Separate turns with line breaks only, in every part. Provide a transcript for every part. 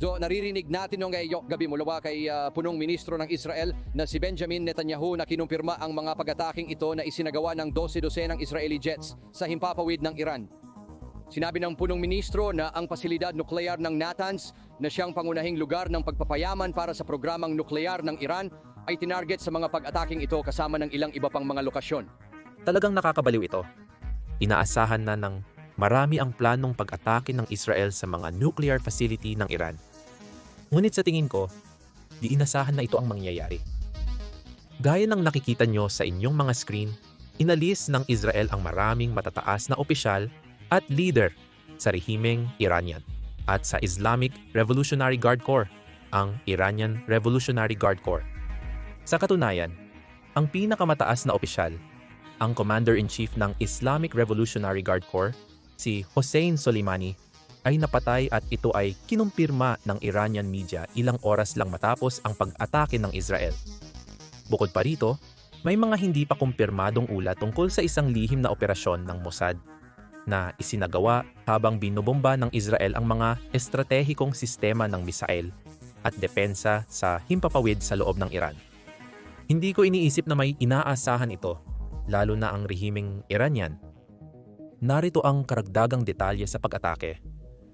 So naririnig natin nung ngayong gabi mula kay ah, punong ministro ng Israel na si Benjamin Netanyahu na kinumpirma ang mga pag-ataking ito na isinagawa ng 12 ng Israeli jets sa himpapawid ng Iran. Sinabi ng punong ministro na ang pasilidad nuklear ng Natanz na siyang pangunahing lugar ng pagpapayaman para sa programang nuklear ng Iran ay tinarget sa mga pag-ataking ito kasama ng ilang iba pang mga lokasyon.
Talagang nakakabaliw ito. Inaasahan na ng marami ang planong pag-atake ng Israel sa mga nuclear facility ng Iran. Ngunit sa tingin ko, di inasahan na ito ang mangyayari. Gaya ng nakikita nyo sa inyong mga screen, inalis ng Israel ang maraming matataas na opisyal at leader sa rehimeng Iranian at sa Islamic Revolutionary Guard Corps, ang Iranian Revolutionary Guard Corps. Sa katunayan, ang pinakamataas na opisyal ang Commander-in-Chief ng Islamic Revolutionary Guard Corps, si Hossein Soleimani, ay napatay at ito ay kinumpirma ng Iranian media ilang oras lang matapos ang pag-atake ng Israel. Bukod pa rito, may mga hindi pa kumpirmadong ulat tungkol sa isang lihim na operasyon ng Mossad na isinagawa habang binobomba ng Israel ang mga estratehikong sistema ng misail at depensa sa himpapawid sa loob ng Iran. Hindi ko iniisip na may inaasahan ito, lalo na ang rehimeng Iranian. Narito ang karagdagang detalye sa pag-atake.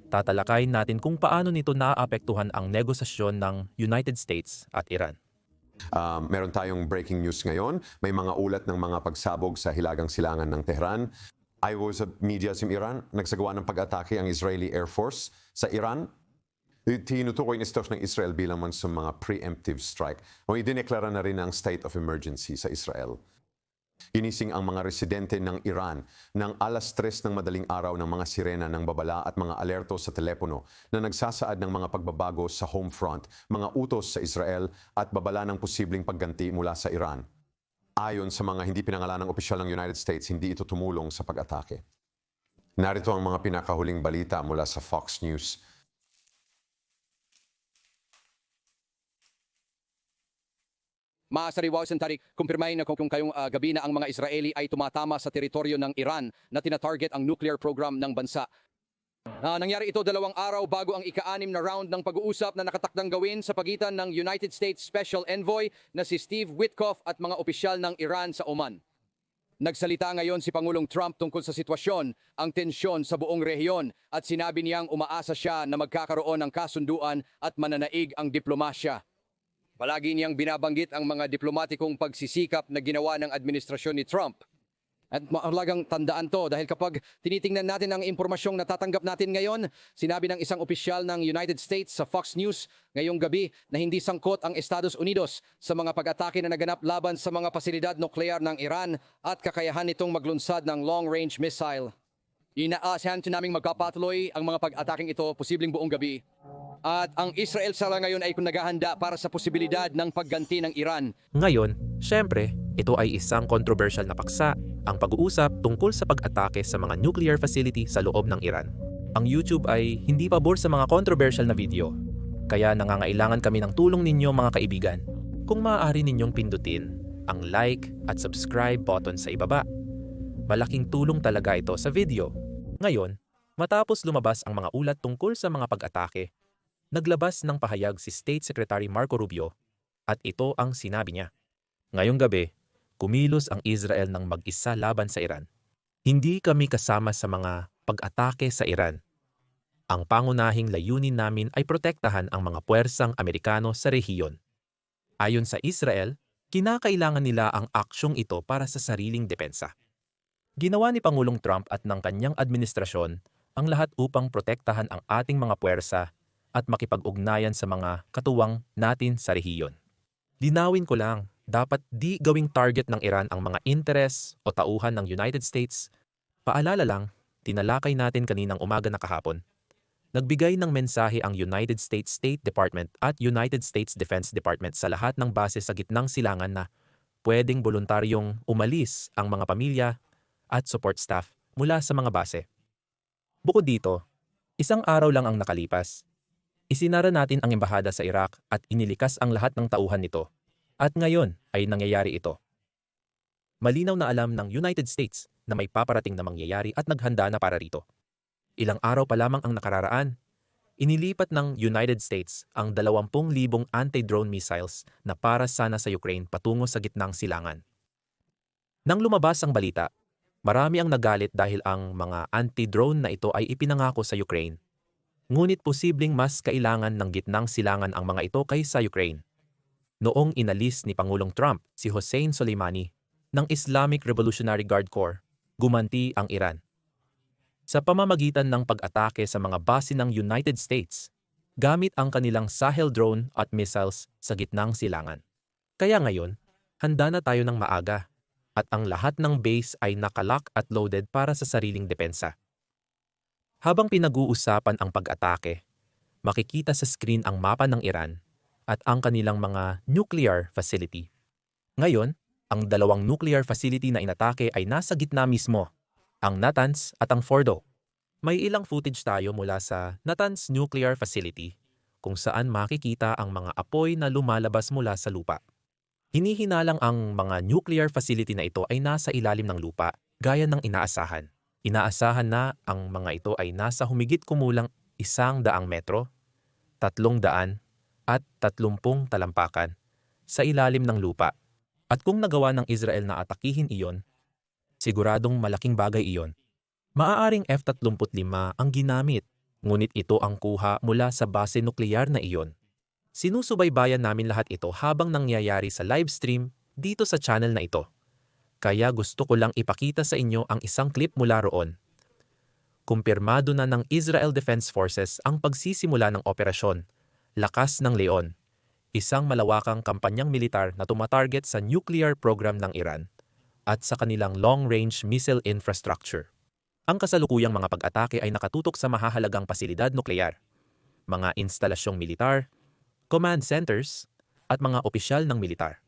Tatalakayin natin kung paano nito naaapektuhan ang negosasyon ng United States at Iran.
Um, meron tayong breaking news ngayon. May mga ulat ng mga pagsabog sa hilagang silangan ng Tehran. Ayos sa media sa Iran, nagsagawa ng pag-atake ang Israeli Air Force sa Iran. Tinutukoy ni Stos ng Israel bilang man sa mga preemptive strike. O idineklara na rin ang state of emergency sa Israel. Ginising ang mga residente ng Iran ng alas tres ng madaling araw ng mga sirena ng babala at mga alerto sa telepono na nagsasaad ng mga pagbabago sa home front, mga utos sa Israel at babala ng posibleng pagganti mula sa Iran. Ayon sa mga hindi pinangalanang opisyal ng United States, hindi ito tumulong sa pag-atake. Narito ang mga pinakahuling balita mula sa Fox News.
Maasariwasan tarik, kumpirmahin na kung kayong ah, gabi na ang mga Israeli ay tumatama sa teritoryo ng Iran na tinatarget ang nuclear program ng bansa. Ah, nangyari ito dalawang araw bago ang ika-anim na round ng pag-uusap na nakatakdang gawin sa pagitan ng United States Special Envoy na si Steve Witkoff at mga opisyal ng Iran sa Oman. Nagsalita ngayon si Pangulong Trump tungkol sa sitwasyon, ang tensyon sa buong rehiyon at sinabi niyang umaasa siya na magkakaroon ng kasunduan at mananaig ang diplomasya. Palagi niyang binabanggit ang mga diplomatikong pagsisikap na ginawa ng administrasyon ni Trump. At mahalagang tandaan to dahil kapag tinitingnan natin ang impormasyong natatanggap natin ngayon, sinabi ng isang opisyal ng United States sa Fox News ngayong gabi na hindi sangkot ang Estados Unidos sa mga pag-atake na naganap laban sa mga pasilidad nuklear ng Iran at kakayahan nitong maglunsad ng long-range missile. Inaasahan to naming magkapatuloy ang mga pag-ataking ito posibleng buong gabi. At ang Israel sala ngayon ay naghahanda para sa posibilidad ng pagganti ng Iran
Ngayon, syempre, ito ay isang controversial na paksa, ang pag-uusap tungkol sa pag-atake sa mga nuclear facility sa loob ng Iran. Ang YouTube ay hindi pabor sa mga controversial na video, kaya nangangailangan kami ng tulong ninyo mga kaibigan. Kung maaari ninyong pindutin ang like at subscribe button sa ibaba. Malaking tulong talaga ito sa video. Ngayon, matapos lumabas ang mga ulat tungkol sa mga pag-atake, naglabas ng pahayag si State Secretary Marco Rubio at ito ang sinabi niya. Ngayong gabi, kumilos ang Israel ng mag-isa laban sa Iran. Hindi kami kasama sa mga pag-atake sa Iran. Ang pangunahing layunin namin ay protektahan ang mga puwersang Amerikano sa rehiyon. Ayon sa Israel, kinakailangan nila ang aksyong ito para sa sariling depensa. Ginawa ni Pangulong Trump at ng kanyang administrasyon ang lahat upang protektahan ang ating mga puwersa at makipag-ugnayan sa mga katuwang natin sa rehiyon. Linawin ko lang, dapat di gawing target ng Iran ang mga interes o tauhan ng United States. Paalala lang, tinalakay natin kaninang umaga na kahapon. Nagbigay ng mensahe ang United States State Department at United States Defense Department sa lahat ng base sa gitnang silangan na pwedeng voluntaryong umalis ang mga pamilya at support staff mula sa mga base. Bukod dito, isang araw lang ang nakalipas. Isinara natin ang embahada sa Iraq at inilikas ang lahat ng tauhan nito. At ngayon ay nangyayari ito. Malinaw na alam ng United States na may paparating na mangyayari at naghanda na para rito. Ilang araw pa lamang ang nakararaan. inilipat ng United States ang 20,000 anti-drone missiles na para sana sa Ukraine patungo sa gitnang silangan. Nang lumabas ang balita, marami ang nagalit dahil ang mga anti-drone na ito ay ipinangako sa Ukraine. Ngunit posibleng mas kailangan ng gitnang silangan ang mga ito kaysa Ukraine. Noong inalis ni Pangulong Trump si Hossein Soleimani ng Islamic Revolutionary Guard Corps, gumanti ang Iran sa pamamagitan ng pag-atake sa mga base ng United States gamit ang kanilang Sahel drone at missiles sa gitnang silangan. Kaya ngayon, handa na tayo ng maaga at ang lahat ng base ay nakalock at loaded para sa sariling depensa. Habang pinag-uusapan ang pag-atake, makikita sa screen ang mapa ng Iran at ang kanilang mga nuclear facility. Ngayon, ang dalawang nuclear facility na inatake ay nasa gitna mismo ang Natanz at ang Fordo. May ilang footage tayo mula sa Natanz Nuclear Facility kung saan makikita ang mga apoy na lumalabas mula sa lupa. Hinihinalang ang mga nuclear facility na ito ay nasa ilalim ng lupa gaya ng inaasahan. Inaasahan na ang mga ito ay nasa humigit kumulang isang daang metro, tatlong daan, at tatlumpung talampakan sa ilalim ng lupa. At kung nagawa ng Israel na atakihin iyon, Siguradong malaking bagay iyon. Maaaring F-35 ang ginamit, ngunit ito ang kuha mula sa base nukleyar na iyon. Sinusubaybayan namin lahat ito habang nangyayari sa live stream dito sa channel na ito. Kaya gusto ko lang ipakita sa inyo ang isang clip mula roon. Kumpirmado na ng Israel Defense Forces ang pagsisimula ng operasyon, Lakas ng Leon, isang malawakang kampanyang militar na tumatarget sa nuclear program ng Iran at sa kanilang long-range missile infrastructure. Ang kasalukuyang mga pag-atake ay nakatutok sa mahahalagang pasilidad nukleyar, mga instalasyong militar, command centers, at mga opisyal ng militar.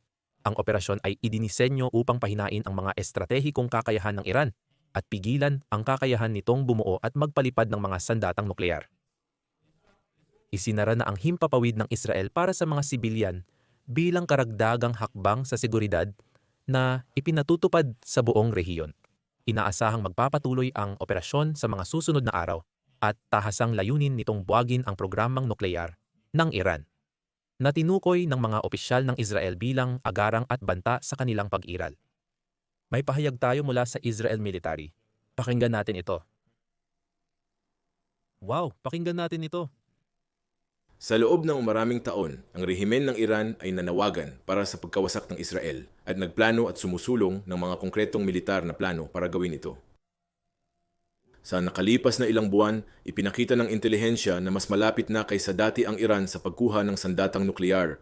Ang operasyon ay idinisenyo upang pahinain ang mga estratehikong kakayahan ng Iran at pigilan ang kakayahan nitong bumuo at magpalipad ng mga sandatang nukleyar. Isinara na ang himpapawid ng Israel para sa mga sibilyan bilang karagdagang hakbang sa seguridad na ipinatutupad sa buong rehiyon. Inaasahang magpapatuloy ang operasyon sa mga susunod na araw at tahasang layunin nitong buwagin ang programang nukleyar ng Iran na tinukoy ng mga opisyal ng Israel bilang agarang at banta sa kanilang pag-iral. May pahayag tayo mula sa Israel Military. Pakinggan natin ito. Wow, pakinggan natin ito.
Sa loob ng maraming taon, ang rehimen ng Iran ay nanawagan para sa pagkawasak ng Israel at nagplano at sumusulong ng mga konkretong militar na plano para gawin ito. Sa nakalipas na ilang buwan, ipinakita ng intelihensya na mas malapit na kaysa dati ang Iran sa pagkuha ng sandatang nuklear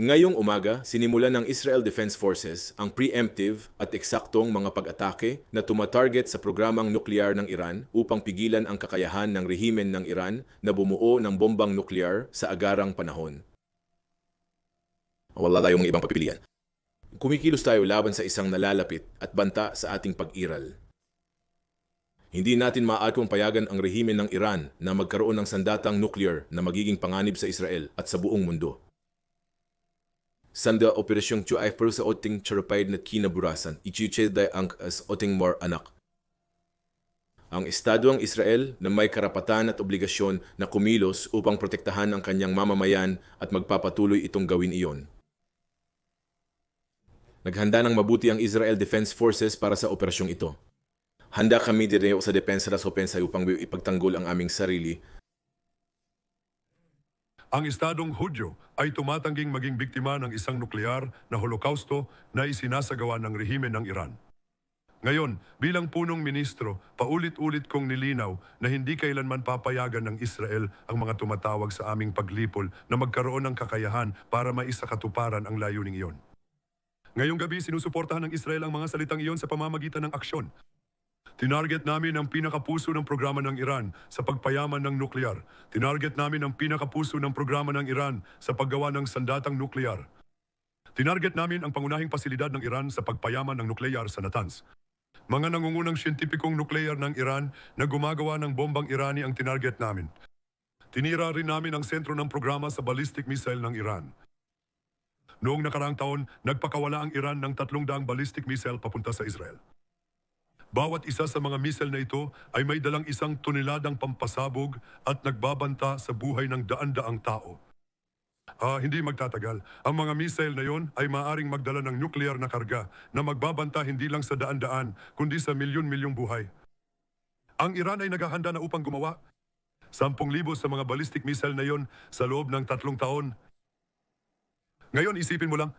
Ngayong umaga, sinimulan ng Israel Defense Forces ang preemptive at eksaktong mga pag-atake na tumatarget sa programang nuklear ng Iran upang pigilan ang kakayahan ng rehimen ng Iran na bumuo ng bombang nuklear sa agarang panahon. Wala tayong ibang papipilian. Kumikilos tayo laban sa isang nalalapit at banta sa ating pag-iral. Hindi natin maaakong payagan ang rehimen ng Iran na magkaroon ng sandatang nuclear na magiging panganib sa Israel at sa buong mundo. Sanda operasyong chu ay pero sa oting charapay na kinaburasan, ichicheday ang as oting more anak. Ang Estado ang Israel na may karapatan at obligasyon na kumilos upang protektahan ang kanyang mamamayan at magpapatuloy itong gawin iyon. Naghanda ng mabuti ang Israel Defense Forces para sa operasyong ito. Handa kami direo sa depensa sa opensa upang ipagtanggol ang aming sarili
ang Estadong Hudyo ay tumatangging maging biktima ng isang nuklear na holokausto na isinasagawa ng rehimen ng Iran. Ngayon, bilang punong ministro, paulit-ulit kong nilinaw na hindi kailanman papayagan ng Israel ang mga tumatawag sa aming paglipol na magkaroon ng kakayahan para maisakatuparan ang layuning iyon. Ngayong gabi, sinusuportahan ng Israel ang mga salitang iyon sa pamamagitan ng aksyon Tinarget namin ang pinakapuso ng programa ng Iran sa pagpayaman ng nuklear. Tinarget namin ang pinakapuso ng programa ng Iran sa paggawa ng sandatang nuklear. Tinarget namin ang pangunahing pasilidad ng Iran sa pagpayaman ng nuklear sa Natanz. Mga nangungunang siyentipikong nuklear ng Iran na gumagawa ng bombang Irani ang tinarget namin. Tinira rin namin ang sentro ng programa sa ballistic missile ng Iran. Noong nakaraang taon, nagpakawala ang Iran ng tatlong daang ballistic missile papunta sa Israel. Bawat isa sa mga missile na ito ay may dalang isang toneladang pampasabog at nagbabanta sa buhay ng daan-daang tao. Ah, hindi magtatagal. Ang mga missile na yon ay maaring magdala ng nuclear na karga na magbabanta hindi lang sa daan-daan, kundi sa milyon-milyong buhay. Ang Iran ay naghahanda na upang gumawa 10,000 sa mga ballistic missile na yon sa loob ng tatlong taon. Ngayon, isipin mo lang,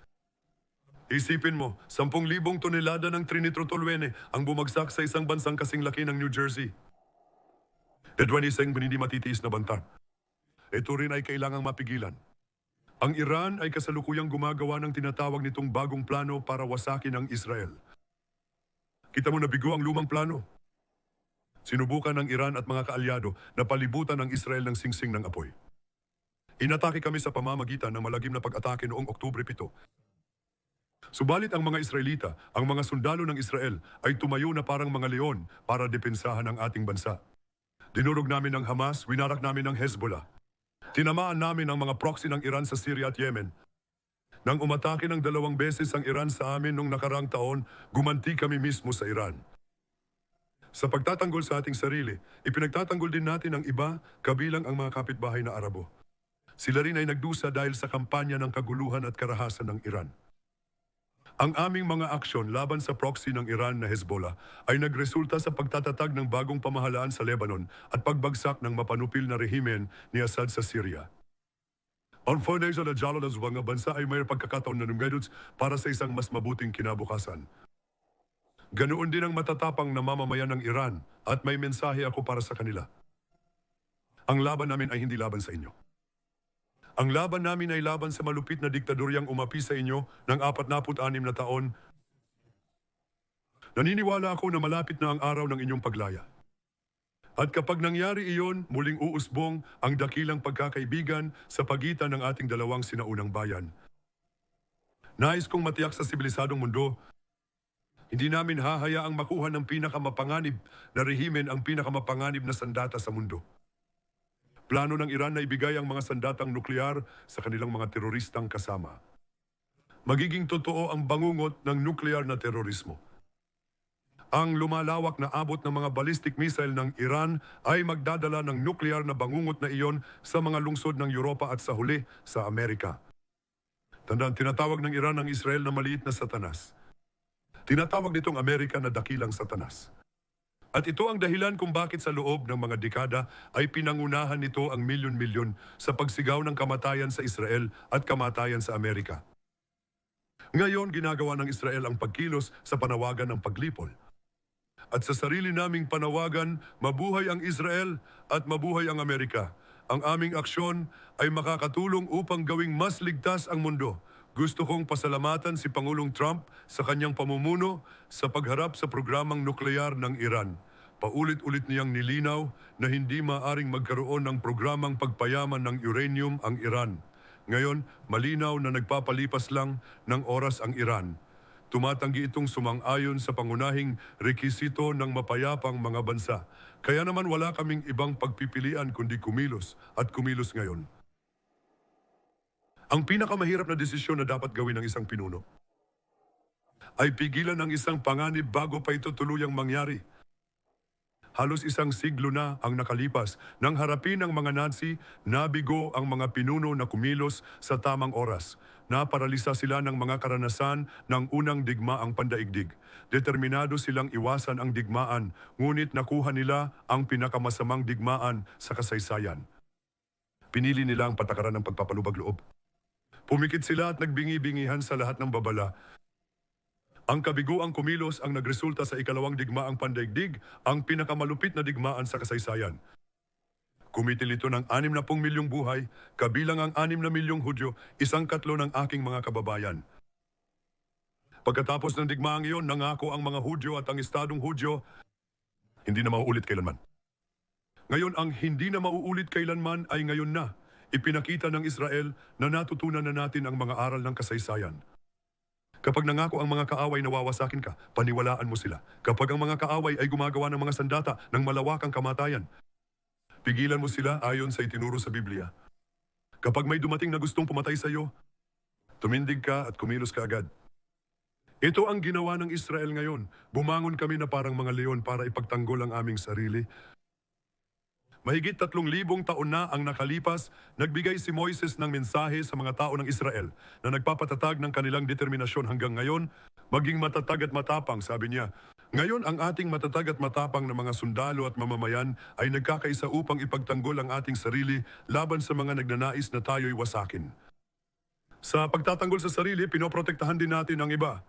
Isipin mo, 10,000 tonelada ng trinitrotoluene ang bumagsak sa isang bansang kasing laki ng New Jersey. Edwan isang hindi matitiis na banta. Ito rin ay kailangang mapigilan. Ang Iran ay kasalukuyang gumagawa ng tinatawag nitong bagong plano para wasakin ang Israel. Kita mo na bigo ang lumang plano. Sinubukan ng Iran at mga kaalyado na palibutan ang Israel ng singsing ng apoy. Inatake kami sa pamamagitan ng malagim na pag-atake noong Oktubre 7 Subalit ang mga Israelita, ang mga sundalo ng Israel ay tumayo na parang mga leon para depensahan ang ating bansa. Dinurog namin ang Hamas, winarak namin ang Hezbollah. Tinamaan namin ang mga proxy ng Iran sa Syria at Yemen. Nang umatake ng dalawang beses ang Iran sa amin nung nakarang taon, gumanti kami mismo sa Iran. Sa pagtatanggol sa ating sarili, ipinagtatanggol din natin ang iba kabilang ang mga kapitbahay na Arabo. Sila rin ay nagdusa dahil sa kampanya ng kaguluhan at karahasan ng Iran. Ang aming mga aksyon laban sa proxy ng Iran na Hezbollah ay nagresulta sa pagtatatag ng bagong pamahalaan sa Lebanon at pagbagsak ng mapanupil na rehimen ni Assad sa Syria. Ang foundation na jalo ng mga bansa ay may pagkakataon na numgaduts para sa isang mas mabuting kinabukasan. Ganoon din ang matatapang na mamamayan ng Iran at may mensahe ako para sa kanila. Ang laban namin ay hindi laban sa inyo. Ang laban namin ay laban sa malupit na diktadoryang umapi sa inyo ng 46 na taon. Naniniwala ako na malapit na ang araw ng inyong paglaya. At kapag nangyari iyon, muling uusbong ang dakilang pagkakaibigan sa pagitan ng ating dalawang sinaunang bayan. Nais kong matiyak sa sibilisadong mundo, hindi namin hahayaang makuha ng pinakamapanganib na rehimen ang pinakamapanganib na sandata sa mundo. Plano ng Iran na ibigay ang mga sandatang nuklear sa kanilang mga teroristang kasama. Magiging totoo ang bangungot ng nuklear na terorismo. Ang lumalawak na abot ng mga ballistic missile ng Iran ay magdadala ng nuklear na bangungot na iyon sa mga lungsod ng Europa at sa huli sa Amerika. Tandaan, tinatawag ng Iran ang Israel na maliit na satanas. Tinatawag nitong Amerika na dakilang satanas. At ito ang dahilan kung bakit sa loob ng mga dekada ay pinangunahan nito ang milyon-milyon sa pagsigaw ng kamatayan sa Israel at kamatayan sa Amerika. Ngayon, ginagawa ng Israel ang pagkilos sa panawagan ng paglipol. At sa sarili naming panawagan, mabuhay ang Israel at mabuhay ang Amerika. Ang aming aksyon ay makakatulong upang gawing mas ligtas ang mundo. Gusto kong pasalamatan si Pangulong Trump sa kanyang pamumuno sa pagharap sa programang nuklear ng Iran. Paulit-ulit niyang nilinaw na hindi maaring magkaroon ng programang pagpayaman ng uranium ang Iran. Ngayon, malinaw na nagpapalipas lang ng oras ang Iran. Tumatanggi itong sumang-ayon sa pangunahing rekisito ng mapayapang mga bansa. Kaya naman wala kaming ibang pagpipilian kundi kumilos at kumilos ngayon. Ang pinakamahirap na desisyon na dapat gawin ng isang pinuno ay pigilan ang isang panganib bago pa ito tuluyang mangyari. Halos isang siglo na ang nakalipas nang harapin ng mga Nazi, nabigo ang mga pinuno na kumilos sa tamang oras. Naparalisa sila ng mga karanasan ng unang digmaang pandaigdig. Determinado silang iwasan ang digmaan, ngunit nakuha nila ang pinakamasamang digmaan sa kasaysayan. Pinili nila ang patakaran ng pagpapalubag loob. Pumikit sila at nagbingi-bingihan sa lahat ng babala ang kabiguang kumilos ang nagresulta sa ikalawang digmaang pandaigdig, ang pinakamalupit na digmaan sa kasaysayan. Kumitil ito ng 60 milyong buhay, kabilang ang 6 na milyong Hudyo, isang katlo ng aking mga kababayan. Pagkatapos ng digmaang iyon, nangako ang mga Hudyo at ang Estadong Hudyo, hindi na mauulit kailanman. Ngayon, ang hindi na mauulit kailanman ay ngayon na. Ipinakita ng Israel na natutunan na natin ang mga aral ng kasaysayan. Kapag nangako ang mga kaaway na wawasakin ka, paniwalaan mo sila. Kapag ang mga kaaway ay gumagawa ng mga sandata ng malawakang kamatayan, pigilan mo sila ayon sa itinuro sa Biblia. Kapag may dumating na gustong pumatay sa iyo, tumindig ka at kumilos ka agad. Ito ang ginawa ng Israel ngayon. Bumangon kami na parang mga leon para ipagtanggol ang aming sarili. Mahigit tatlong libong taon na ang nakalipas, nagbigay si Moises ng mensahe sa mga tao ng Israel na nagpapatatag ng kanilang determinasyon hanggang ngayon, maging matatag at matapang, sabi niya. Ngayon ang ating matatag at matapang na mga sundalo at mamamayan ay nagkakaisa upang ipagtanggol ang ating sarili laban sa mga nagnanais na tayo'y wasakin. Sa pagtatanggol sa sarili, pinoprotektahan din natin ang iba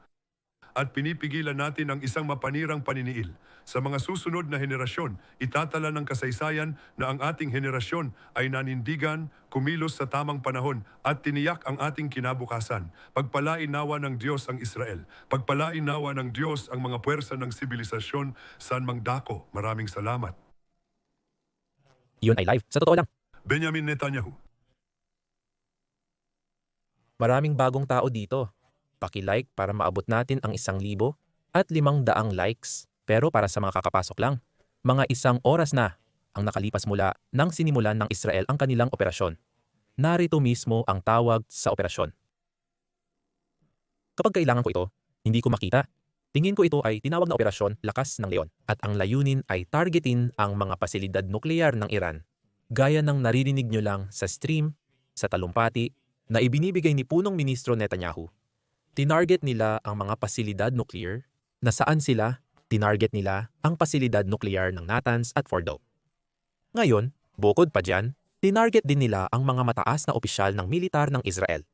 at pinipigilan natin ang isang mapanirang paniniil. Sa mga susunod na henerasyon, itatala ng kasaysayan na ang ating henerasyon ay nanindigan, kumilos sa tamang panahon at tiniyak ang ating kinabukasan. Pagpalain nawa ng Diyos ang Israel. Pagpalain nawa ng Diyos ang mga puwersa ng sibilisasyon saan mang dako. Maraming salamat.
Yun ay live. Sa totoo lang,
Benjamin Netanyahu.
maraming bagong tao dito. Paki-like para maabot natin ang isang libo at limang daang likes. Pero para sa mga kakapasok lang, mga isang oras na ang nakalipas mula nang sinimulan ng Israel ang kanilang operasyon. Narito mismo ang tawag sa operasyon. Kapag kailangan ko ito, hindi ko makita. Tingin ko ito ay tinawag na operasyon Lakas ng Leon at ang layunin ay targetin ang mga pasilidad nuklear ng Iran gaya ng naririnig nyo lang sa stream, sa talumpati, na ibinibigay ni punong ministro Netanyahu. Tinarget nila ang mga pasilidad nuclear na saan sila tinarget nila ang pasilidad nuklear ng Natanz at Fordow. Ngayon, bukod pa dyan, tinarget din nila ang mga mataas na opisyal ng militar ng Israel.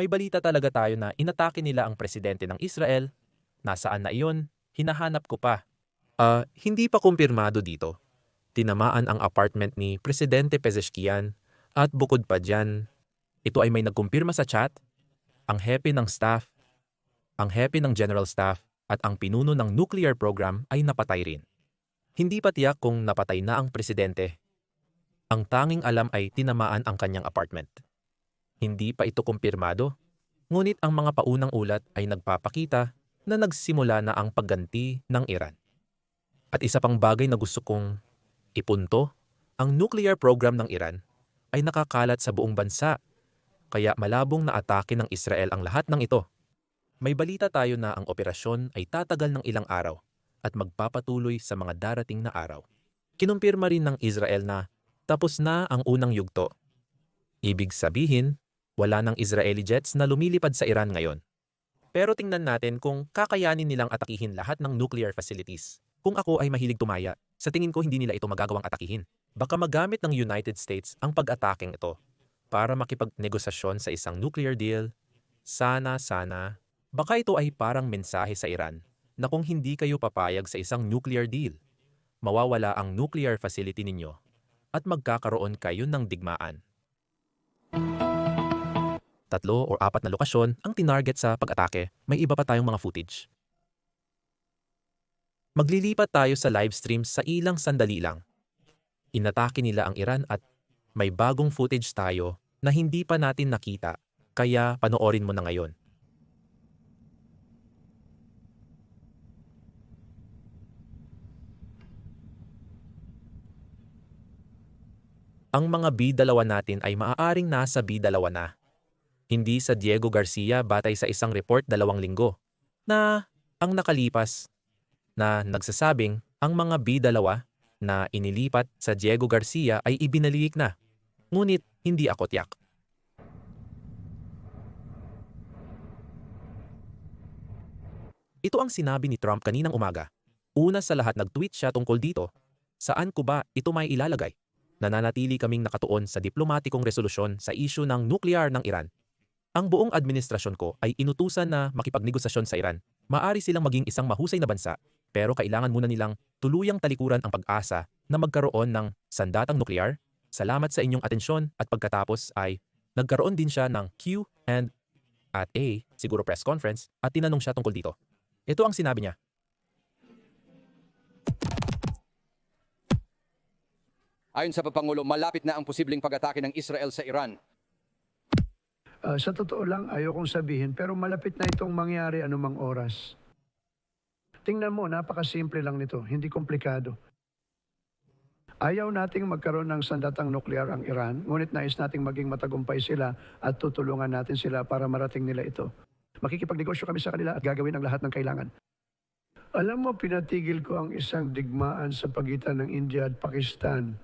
May balita talaga tayo na inatake nila ang presidente ng Israel. Nasaan na iyon? Hinahanap ko pa. Ah, hindi pa kumpirmado dito. Tinamaan ang apartment ni Presidente Pezeshkian at bukod pa dyan, ito ay may nagkumpirma sa chat, ang hepe ng staff, ang hepe ng general staff at ang pinuno ng nuclear program ay napatay rin. Hindi pa tiyak kung napatay na ang presidente. Ang tanging alam ay tinamaan ang kanyang apartment. Hindi pa ito kumpirmado, ngunit ang mga paunang ulat ay nagpapakita na nagsimula na ang pagganti ng Iran. At isa pang bagay na gusto kong ipunto, ang nuclear program ng Iran ay nakakalat sa buong bansa, kaya malabong na atake ng Israel ang lahat ng ito. May balita tayo na ang operasyon ay tatagal ng ilang araw at magpapatuloy sa mga darating na araw. Kinumpirma rin ng Israel na tapos na ang unang yugto. Ibig sabihin, wala ng Israeli jets na lumilipad sa Iran ngayon. Pero tingnan natin kung kakayanin nilang atakihin lahat ng nuclear facilities. Kung ako ay mahilig tumaya, sa tingin ko hindi nila ito magagawang atakihin. Baka magamit ng United States ang pag-ataking ito para makipagnegosasyon sa isang nuclear deal. Sana, sana, baka ito ay parang mensahe sa Iran na kung hindi kayo papayag sa isang nuclear deal, mawawala ang nuclear facility ninyo at magkakaroon kayo ng digmaan. Tatlo o apat na lokasyon ang tinarget sa pag-atake, may iba pa tayong mga footage. Maglilipat tayo sa live stream sa ilang sandali lang. Inatake nila ang Iran at may bagong footage tayo na hindi pa natin nakita, kaya panoorin mo na ngayon. Ang mga B-dalawa natin ay maaaring nasa B-dalawa na. Hindi sa Diego Garcia batay sa isang report dalawang linggo na ang nakalipas na nagsasabing ang mga B-dalawa na inilipat sa Diego Garcia ay ibinaliik na. Ngunit hindi ako tiyak. Ito ang sinabi ni Trump kaninang umaga. Una sa lahat nag-tweet siya tungkol dito. Saan ko ba ito may ilalagay? Nananatili kaming nakatuon sa diplomatikong resolusyon sa isyu ng nuklear ng Iran. Ang buong administrasyon ko ay inutusan na makipagnegosasyon sa Iran. Maari silang maging isang mahusay na bansa, pero kailangan muna nilang tuluyang talikuran ang pag-asa na magkaroon ng sandatang nuklear. Salamat sa inyong atensyon at pagkatapos ay nagkaroon din siya ng Q and at A, siguro press conference, at tinanong siya tungkol dito. Ito ang sinabi niya.
Ayon sa Papangulo, malapit na ang posibleng pag-atake ng Israel sa Iran.
Ah, sa totoo lang, ayokong sabihin, pero malapit na itong mangyari anumang oras. Tingnan mo, napakasimple lang nito, hindi komplikado. Ayaw nating magkaroon ng sandatang nuklear ang Iran, ngunit nais nating maging matagumpay sila at tutulungan natin sila para marating nila ito. Makikipagnegosyo kami sa kanila at gagawin ang lahat ng kailangan. Alam mo, pinatigil ko ang isang digmaan sa pagitan ng India at Pakistan.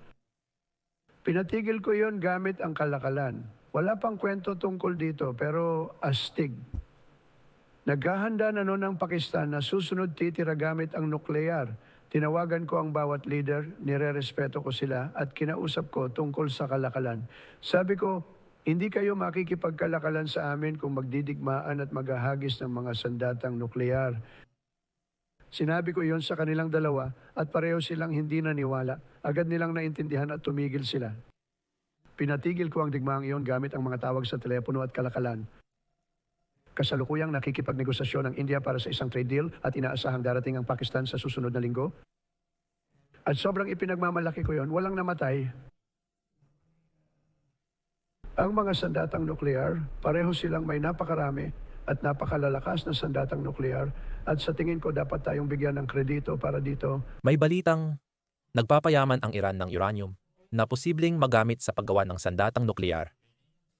Pinatigil ko yon gamit ang kalakalan. Wala pang kwento tungkol dito, pero astig. Naghahanda na noon ang Pakistan na susunod titira gamit ang nuklear. Tinawagan ko ang bawat leader, nire-respeto ko sila at kinausap ko tungkol sa kalakalan. Sabi ko, hindi kayo makikipagkalakalan sa amin kung magdidigmaan at maghahagis ng mga sandatang nuklear. Sinabi ko yon sa kanilang dalawa at pareho silang hindi naniwala. Agad nilang naintindihan at tumigil sila. Pinatigil ko ang digmaang iyon gamit ang mga tawag sa telepono at kalakalan. Kasalukuyang nakikipagnegosasyon ang India para sa isang trade deal at inaasahang darating ang Pakistan sa susunod na linggo. At sobrang ipinagmamalaki ko yon, walang namatay. Ang mga sandatang nuklear, pareho silang may napakarami at napakalalakas na sandatang nuklear at sa tingin ko dapat tayong bigyan ng kredito para dito
May balitang nagpapayaman ang Iran ng uranium na posibleng magamit sa paggawa ng sandatang nuklear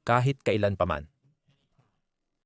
kahit kailan paman.